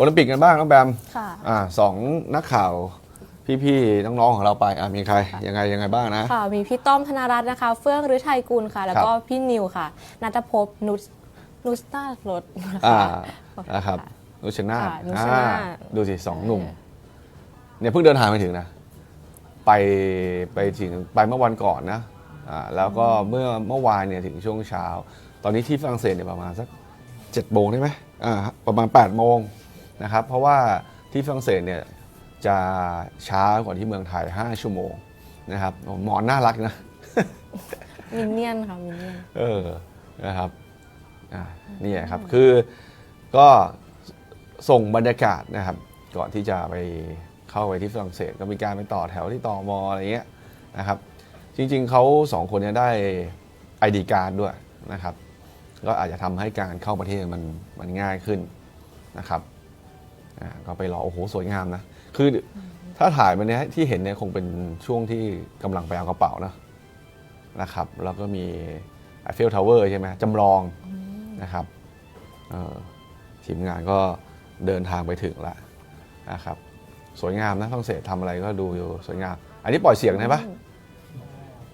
โอลิมปิกกันบ้างน้องแบมค่ะ อ่าสองนักข่าวพี่ๆน้องๆของเราไปอ่ามีใครยังไงยังไงบ้างนะ ค่ะ มีพี่ต้อมธนารัตน์นะคะ เฟื่องฤทัยกุลค่ะ แล้วก็พี่นิวค่ะนัทภพนุสนุสตารถนะอ่าคะนะครับนุชนาธค่ะนุชอ่านาธดูสิสองหนุ่ม เนี่ยเพิ่งเดินทางไปถึงนะ ไปไปถึงไปเมื่อวันก่อนนะอ่าแล้วก็เมื่อเมื่อวานเนี่ยถึงช่วงเช้า ตอนนี้ที่ฝรั่งเศสเนี่ยประมาณสักเจ็ดโมงได้ไหมอ่าประมาณ8ปดโมง นะครับ เพราะว่าที่ฝรั่งเศสเนี่ยจะช้ากว่าที่เมืองไทย 5 ชั่วโมงนะครับหมอนน่ารักนะมินเนี่ยนค่ะมินเนี่ยนเออนะครับอ่านี่ครับคือก็ส่งบรรยากาศนะครับ ก่อนที่จะไปเข้าไปที่ฝรั่งเศสก็มีการไปต่อแถวที่ต่อมออะไรเงี้ยนะครับ จริงๆเขาสองคนเนี้ได้ไอดีการด้วยนะครับ ก็อาจจะทำให้การเข้าประเทศมันมันง่ายขึ้นนะครับ อ่าก็ไปรอโอ้โหสวยงามนะ คือถ้าถ่ายมันเนี้ยที่เห็นเนี่ยคงเป็นช่วงที่กำลังไปเอากระเป๋านะนะครับ แล้วก็มีไอเฟลทาวเวอร์ใช่ไหมจำลองนะครับเอ่อทีมงานก็เดินทางไปถึงแล้วนะครับ สวยงามนะฝรั่งเศสทำอะไรก็ดูอยู่สวยงาม อันนี้ปล่อยเสียงใช่ปะ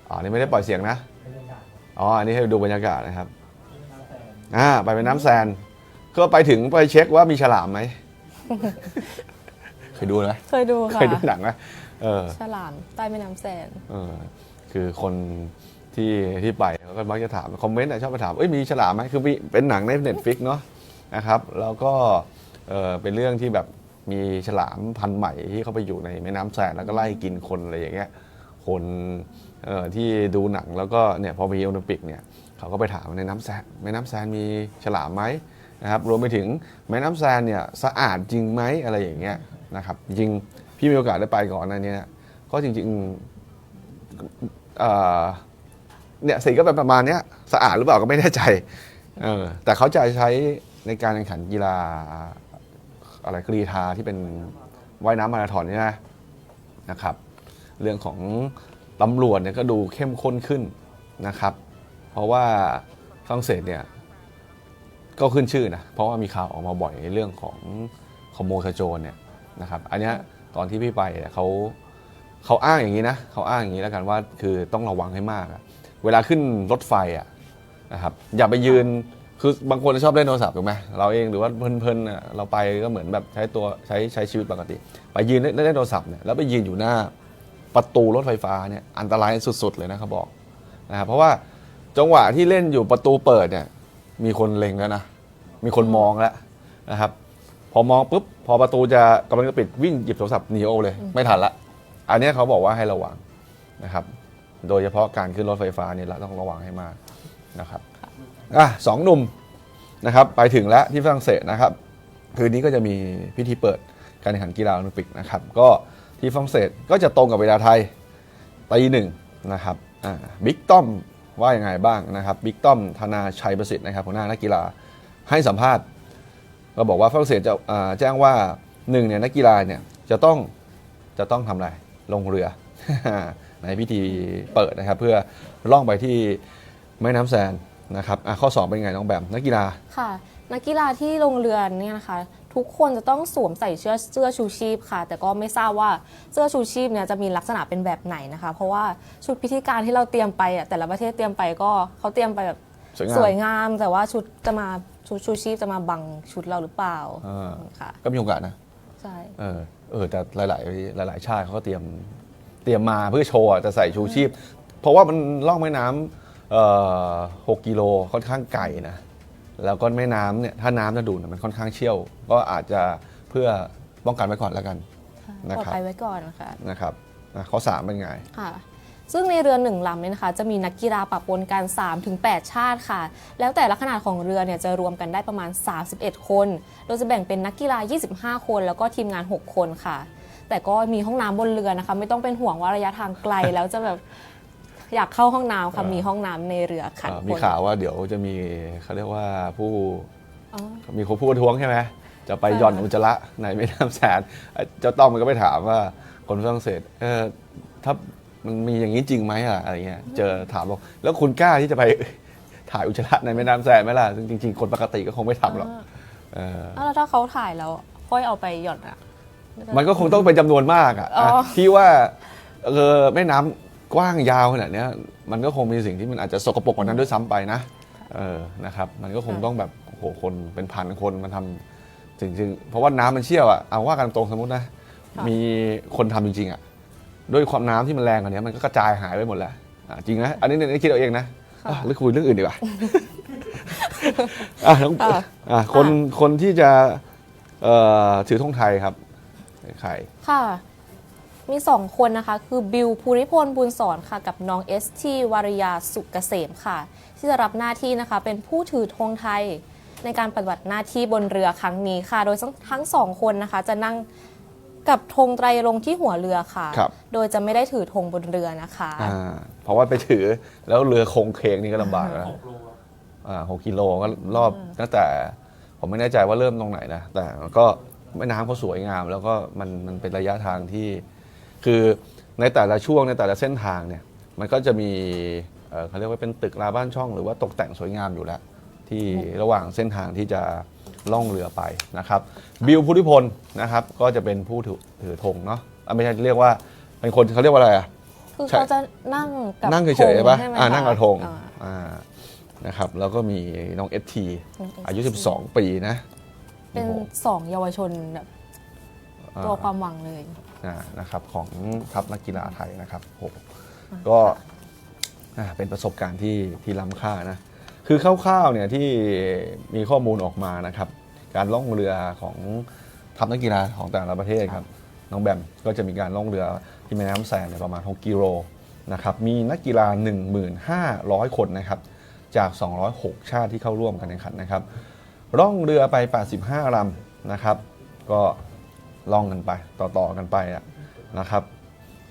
อ๋ออันนี่ไม่ได้ปล่อยเสียงนะอ๋ออันนี้ให้ดูบรรยากาศนะครับอ่าไปเป็นน้ำแซนก็ไปถึงไปเช็คว่ามีฉลามไหม เคยดูไหมเคยดูค่ะเคยดูหนังไหมเออฉลามใต้แม่น้ำแสนเออคือคนที่ที่ไปเขาก็มักจะถามคอมเมนต์อะชอบไปถามเอ้ยมีฉลามไหมคือมีเป็นหนังในเน็ตฟิกเนาะนะครับ แล้วก็เออเป็นเรื่องที่แบบมีฉลามพันธุ์ใหม่ที่เขาไปอยู่ในแม่น้ำแสนแล้วก็ไล่กินคนอะไรอย่างเงี้ยคนเอ่อที่ดูหนังแล้วก็เนี่ยพอมีโอลิมปิกเนี่ยเขาก็ไปถามในน้ำแซนแม่น้ำแซนมีฉลามไหม นะครับรวมไปถึงแม่น้ำแซนเนี่ยสะอาดจริงไหมอะไรอย่างเงี้ยนะครับจริงพี่มีโอกาสได้ไปก่อนหนเนี่ยก็จริงๆเอ่อเนี่ยสีก็เป็นประมาณเนี้ยสะอาดหรือเปล่าก็ไม่แน่ใจเออแต่เขาจะใช้ในการแข่งขันกีฬาอะไรกรีธาที่เป็นว่ายน้ำมาราธอนนี่นะนะครับ เรื่องของตำรวจเนี่ยก็ดูเข้มข้นขึ้นนะครับ เพราะว่าฝรั่งเศสเนี่ย ก็ขึ้นชื่อนะเพราะว่ามีข่าวออกมาบ่อยในเรื่องของขโมยขโจรเนี่ยนะครับอันนี้ตอนที่พี่ไปเเขาเขาอ้างอย่างนี้นะเขาอ้างอย่างนี้แล้วกันว่าคือต้องระวังให้มากเวลาขึ้นรถไฟอะนะครับอย่าไปยืนคือบางคนชอบเล่นโทรศัพท์ถูกไหมเราเองหรือว่าเพลินๆเราไปก็เหมือนแบบใช้ตัวใช้ใช้ชีวิตปกติ ไปยืนเล่นเล่นโทรศัพท์เนี่ยแล้วไปยืนอยู่หน้าประตูรถไฟฟ้าเนี่ยอันตรายสุด ๆ เลยนะเขาบอกนะครับเพราะว่าจังหวะที่เล่นอยู่ประตูเปิดเนี่ย มีคนเล็งแล้วนะ มีคนมองแล้วนะครับ พอมองปุ๊บ พอประตูจะกำลังจะปิดวิ่งหยิบโทรศัพท์หนีโอเลย ไม่ทันละ อันเนี้ยเขาบอกว่าให้ระวังนะครับ โดยเฉพาะการขึ้นรถไฟฟ้าเนี่ยเราต้องระวังให้มากนะครับอะสองหนุ่มนะครับไปถึงแล้วที่ฝรั่งเศสนะครับ คืนนี้ก็จะมีพิธีเปิดการแข่งขันกีฬาโอลิมปิกนะครับ ก็ที่ฝรั่งเศสก็จะตรงกับเวลาไทยตีหนึ่งนะครับอ่าบิ๊กต้อม ว่ายังไงบ้างนะครับบิ๊กต้อมธนาชัยประสิทธิ์นะครับหัวหน้านักกีฬาให้สัมภาษณ์ก็บอกว่าฝรั่งเศสจะแจ้งว่าหนึ่งเนี่ยนักกีฬาเนี่ยจะต้องจะต้องทำอะไรลงเรือ ในพิธีเปิดนะครับ เพื่อล่องไปที่แม่น้ำแซนนะครับข้อสอบเป็นไงน้องแบมนักกีฬาค่ะ นักกีฬาที่ลงเรือเนี่ยนะคะ ทุกคนจะต้องสวมใส่เสื้อเสื้อชูชีพค่ะ แต่ก็ไม่ทราบว่าเสื้อชูชีพเนี่ยจะมีลักษณะเป็นแบบไหนนะคะ เพราะว่าชุดพิธีการที่เราเตรียมไปอะแต่ละประเทศเตรียมไปก็เขาเตรียมไปแบบสวยงาม สวยงาม แต่ว่าชุดจะมาชุดชูชีพจะมาบังชุดเราหรือเปล่าอ่าค่ะก็มีโอกาสนะ ใช่ เออเออแต่หลาย ๆ หลาย ๆ ชาติเขาก็เตรียมเตรียมมาเพื่อโชว์อะจะใส่ชูชีพ เพราะว่ามันล่องแม่น้ำเอ่อหกกิโลค่อนข้างไกลนะ แล้วก็แม่น้ำเนี่ยถ้าน้ำจะดูดเนี่ยมันค่อนข้างเชี่ยว ก็อาจจะเพื่อป้องกันไว้ก่อนแล้วกันนะปลอดครับภัยไว้ก่อนนะคะนะครับอะข้อสามเป็นไง ค่ะ ซึ่งในเรือหนึ่งลำเนี่ยนะคะจะมีนักกีฬาปะปนกัน 3-8 ชาติค่ะ แล้วแต่ละขนาดของเรือเนี่ยจะรวมกันได้ประมาณ 31 คน โดยจะแบ่งเป็นนักกีฬา 25 คน แล้วก็ทีมงาน 6 คนค่ะ แต่ก็มีห้องน้ำบนเรือนะคะ ไม่ต้องเป็นห่วงว่าระยะทางไกล แล้วจะแบบ อยากเข้าห้องน้ำค่ะเออมีห้องน้ำในเรือคันเอ่อคมีนข่าวว่าเดี๋ยวจะมีเขาเรียกว่าผู้อ๋อมีคนผู้ประท้วงใช่ไหมจะไปค่ะหย่อนอุจจาระในแม่น้ำแสนเอ่อเจ้าต้องมันก็ไปถามว่าคนฝรั่งเศสเออถ้ามันมีอย่างนี้จริงไหมอะอะไรเงี้ยเจอถามบอกแล้วคุณกล้าที่จะไปถ่ายอุจจาระในแม่น้ำแสนไหมล่ะซึ่งจริง ๆ คนปกติก็คงไม่ทำหรอกเออแล้วถ้าเขาถ่ายแล้วค่อยเอาไปหย่อนอะมันก็คงต้องเป็นจำนวนมากอะอ๋ออะที่ว่าเออแม่น้ำ กว้างยาวขนาดเนี้ยมันก็คงมีสิ่งที่มันอาจจะสกปรกกว่านั้นด้วยซ้ำไปนะเออนะครับมันก็คงต้องแบบโอ้โหคนเป็นพันคนมาทำจริงๆ เพราะว่าน้ำมันเชี่ยวอะเอาว่ากันตรงสมมตินะมีคนทำจริงๆอะด้วยความน้ำที่มันแรงกว่านี้มันก็กระจายหายไปหมดแล้วอะจริงนะ อันนี้เนี่ยคิดเอาเองนะอะหรือคุยเรื่องอื่นดีกว่า อะน้องอะ อะคนคนที่จะเอ่อถือธงไทยครับใคร ค่ะ มีสองคนนะคะ คือบิวภูริพลบุญสอนค่ะ กับน้องเอสทีวาริยาสุกเกษมค่ะ ที่จะรับหน้าที่นะคะเป็นผู้ถือธงไทย ในการปฏิบัติหน้าที่บนเรือครั้งนี้ค่ะ โดยทั้งทั้งสองคนนะคะ จะนั่งกับธงไตรรงค์ที่หัวเรือค่ะ ครับ โดยจะไม่ได้ถือธงบนเรือนะคะ อ่าเพราะว่าไปถือแล้วเรือโคงเคงนี่ก็ลำบากนะอ่าหกกิโลก็รอบตั้งแต่ ผมไม่แน่ใจว่าเริ่มตรงไหนนะ แต่ก็แม่น้ำเขาสวยงาม แล้วก็มันมันเป็นระยะทางที่ คือในแต่ละช่วงในแต่ละเส้นทางเนี่ยมันก็จะมีเอ่อเขาเรียกว่าเป็นตึกราบ้านช่อง หรือว่าตกแต่งสวยงามอยู่แล้ว ที่ระหว่างเส้นทางที่จะล่องเรือไปนะครับ บิวพุทธิพลนะครับ ก็จะเป็นผู้ถือถือธงเนาะอะไม่ใช่เรียกว่าเป็นคนเขาเรียกว่าอะไรอะคือใช่ เขาจะนั่งกับนั่งเฉยๆธใช่ปะใช่ไหมอ่าคะนั่งกระทงอ่า อ่านะครับ แล้วก็มีน้องเอทีน้อง ST อายุ 12 ปีนะเป็นโอ้โห สองเยาวชนแบบอ่า ตัวความหวังเลยอ่านะครับของทัพนักกีฬาไทยนะครับโหก็อ่าเป็นประสบการณ์ที่ที่ล้ำค่านะคือคร่าวๆเนี่ยที่มีข้อมูลออกมานะครับ การล่องเรือของทัพนักกีฬาของแต่ละประเทศครับน้องแบมก็จะมีการล่องเรือที่แม่น้ำแซนเนี่ยประมาณ 6 กิโลนะครับมีนักกีฬา 1,500 คนนะครับจาก 206 ชาติที่เข้าร่วมกันแข่งขันนะครับ ร่องเรือไป 85ลำนะครับ ก็ ล่องกันไป ต่อๆกันไปอะนะครับ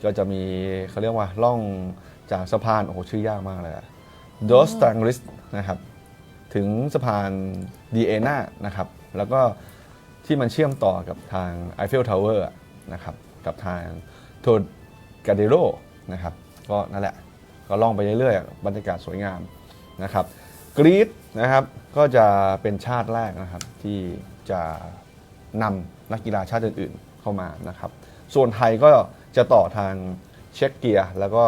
ก็จะมีเขาเรียกว่าล่องจากสะพานโอ้โหชื่อยากมากเลยดอสตังริสนะครับถึงสะพานดีเอนานะครับแล้วก็ที่มันเชื่อมต่อกับทางไอเฟลทาวเวอร์นะครับกับทางโทดกาเดโรนะครับก็นั่นแหละก็ล่องไปเรื่อยๆ บรรยากาศสวยงามนะครับกรีซนะครับก็จะเป็นชาติแรกนะครับที่จะ นำนักกีฬาชาติอื่นๆเข้ามานะครับ ส่วนไทยก็จะต่อทางเช็กเกียแล้วก็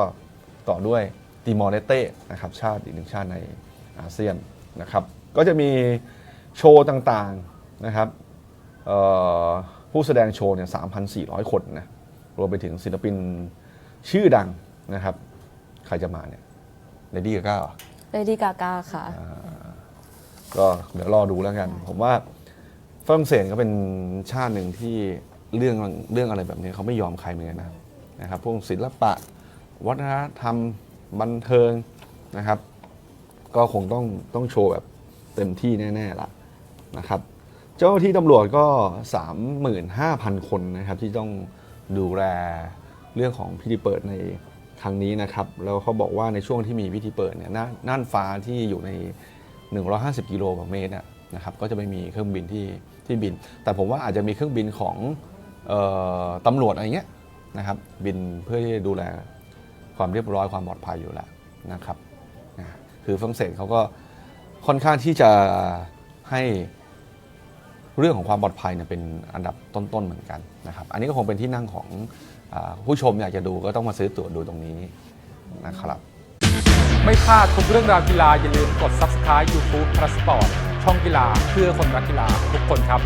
ต่อด้วยติมอร์เลเต้นะครับชาติอีกหนึ่งชาติในอาเซียนนะครับ ก็จะมีโชว์ต่างๆนะครับเอ่อผู้แสดงโชว์เนี่ย3,400 คนนะรวมไปถึงศิลปินชื่อดังนะครับ ใครจะมาเนี่ยเลดี้กาก้าเลดี้กากาค่ะ ก็เดี๋ยวรอดูแล้วกัน ผมว่า ฝรั่งเศสก็เป็นชาติหนึ่งที่เรื่องเรื่องอะไรแบบนี้เขาไม่ยอมใครเหมือนกันนะนะครับพวกศิลปะ วัฒนธรรมบันเทิงนะครับ ก็คงต้องต้องโชว์แบบเต็มที่แน่ๆละนะครับ เจ้าหน้าที่ตำรวจก็ 35,000 คนนะครับที่ต้องดูแลเรื่องของพิธีเปิดในครั้งนี้นะครับ แล้วเขาบอกว่าในช่วงที่มีพิธีเปิดเนี่ยน่าน่านฟ้าที่อยู่ใน 150 กิโลเมตรนะครับ ก็จะไม่มีเครื่องบินที่ ที่บิน แต่ผมว่าอาจจะมีเครื่องบินของออตำรวจอะไรเงี้ยนะครับบินเพื่อที่จะดูแลความเรียบร้อยความปลอดภัยอยู่แล้วนะครับนะคือฝรั่งเศสเขาก็ค่อนข้างที่จะให้เรื่องของความปลอดภัยเนี่ยเป็นอันดับต้นๆเหมือนกันนะครับ อันนี้ก็คงเป็นที่นั่งของอผู้ชมอยากจะดูก็ต้องมาซื้อตั๋วดูตรงนี้นะครับ ไม่พลาดทุกเรื่องราวกีฬาอย่าลืมกด Subscribe YouTube p l u s Sport ช่องกีฬาเพื่อคนรักกีฬาทุกคนครับ